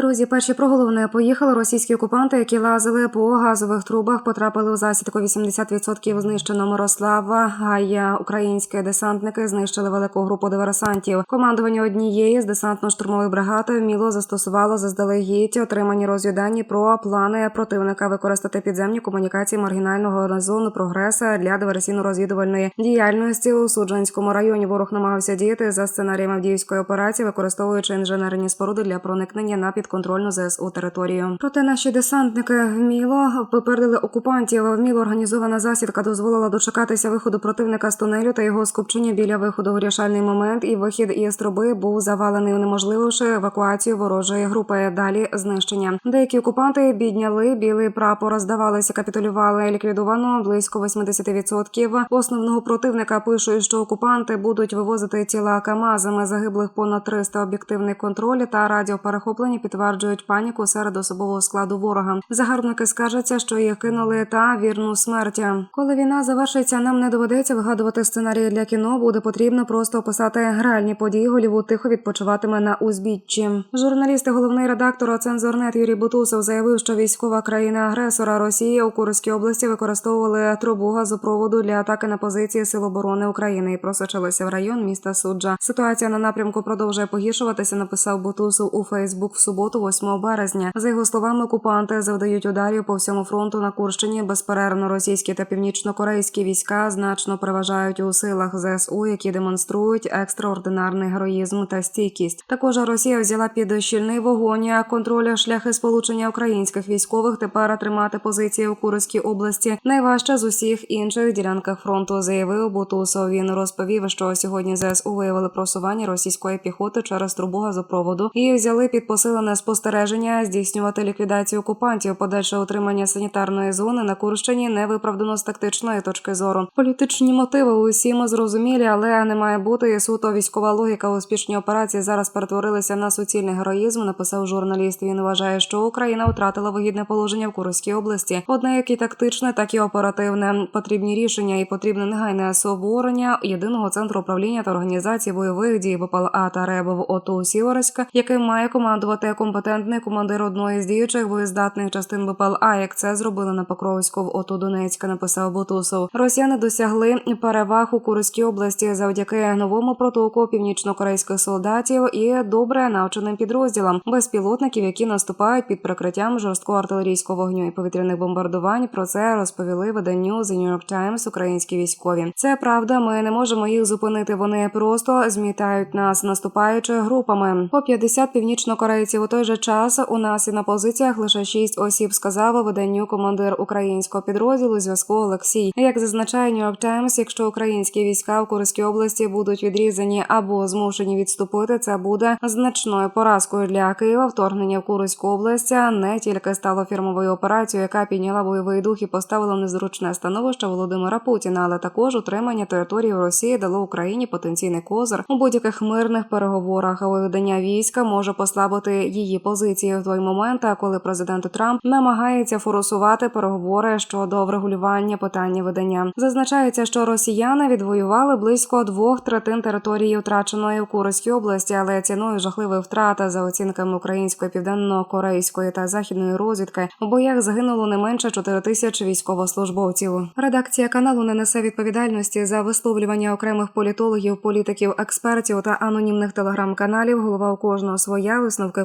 Друзі, перші про головне поїхали російські окупанти, які лазили по газових трубах, потрапили у засідку 80% знищено Мирослава. Гая українські десантники знищили велику групу диверсантів. Командування однієї з десантно-штурмових бригад вміло застосувало заздалегідь отримані розвідані про плани противника використати підземні комунікації маргінального зону прогреса для диверсійно-розвідувальної діяльності у Суджанському районі. Ворог намагався діяти за сценарієм Авдіївської операції, використовуючи інженерні споруди для проникнення на підконтрольну ЗСУ територію. Проте наші десантники вміло попередили окупантів. Вміло організована засідка дозволила дочекатися виходу противника з тунелю та його скупчення біля виходу у рішальний момент. І вихід із труби був завалений, унеможлививши евакуацію ворожої групи. Далі знищення. Деякі окупанти підняли білий прапор, здавалися, капітулювали. Ліквідовано близько 80% основного противника. Пишуть, що окупанти будуть вивозити тіла КАМАЗами загиблих понад 300 об'єктивний контроль та радіоперехоплення підтверджують паніку серед особового складу ворога. Загарбники скаржаться, що їх кинули та вірну смерті. Коли війна завершиться, нам не доведеться вигадувати сценарії для кіно. Буде потрібно просто описати реальні події. Голівуд тихо відпочиватиме на узбіччі. Журналіст і головний редактор Цензорнет Юрій Бутусов заявив, що військова країна-агресора Росія у Курській області використовували трубу газопроводу для атаки на позиції Сил оборони України і просочилися в район міста Суджа. Ситуація на напрямку продовжує погіршуватися. Написав Бутусов у Фейсбук в суботу, 8 березня. За його словами, окупанти завдають ударів по всьому фронту на Курщині. Безперервно російські та північно-корейські війська значно переважають у силах ЗСУ, які демонструють екстраординарний героїзм та стійкість. Також Росія взяла під щільний вогонь контроль шляхи сполучення українських військових. Тепер тримати позиції у Курській області найважче з усіх інших ділянках фронту. Заявив Бутусов. Він розповів, що сьогодні ЗСУ виявили просування російської піхоти через трубу газопроводу і взяли під посилене спостереження здійснювати ліквідацію окупантів. Подальше отримання санітарної зони на Курщині не виправдано з тактичної точки зору. Політичні мотиви усім зрозумілі, але не має бути і суто військова логіка. Успішні операції зараз перетворилися на суцільний героїзм. Написав журналіст. Він вважає, що Україна втратила вигідне положення в Курській області. Одне як і тактичне, так і оперативне. Потрібні рішення і потрібне негайне створення єдиного центру управління та організації бойових дій ВПЛА та РЕБ в ОТУ Сіверська, яким має командувати компетентний командир одної з діючих боєздатних частин БПЛА, як це зробили на Покровську в ОТУ Донецька, написав Бутусов. Росіяни досягли переваг у Курській області завдяки новому протоку північно-корейських солдатів і добре навченим підрозділам безпілотників, які наступають під прикриттям жорсткого артилерійського вогню і повітряних бомбардувань. Про це розповіли виданню The New York Times українські військові. Це правда. Ми не можемо їх зупинити. Вони просто змітають нас наступаючи групами. По 50 північнокорейців той же час у нас і на позиціях лише 6 осіб. Сказав виданню командир українського підрозділу зв'язку Олексій. Як зазначає New York Times, якщо українські війська в Курській області будуть відрізані або змушені відступити, це буде значною поразкою для Києва. Вторгнення в Курську область не тільки стало фірмовою операцією, яка підняла бойовий дух і поставила незручне становище Володимира Путіна, але також утримання території Росії дало Україні потенційний козир у будь-яких мирних переговорах. Виведення війська може послабити її позиції в той момент, коли президент Трамп намагається форусувати переговори щодо врегулювання питання видання. Зазначається, що росіяни відвоювали близько двох третин території, втраченої в Курській області, але ціною жахливої втрати за оцінками української, південно-корейської та західної розвідки у боях загинуло не менше 4 тисяч військовослужбовців. Редакція каналу не несе відповідальності за висловлювання окремих політологів, політиків, експертів та анонімних телеграм-каналів. Голова у кожного своя висновки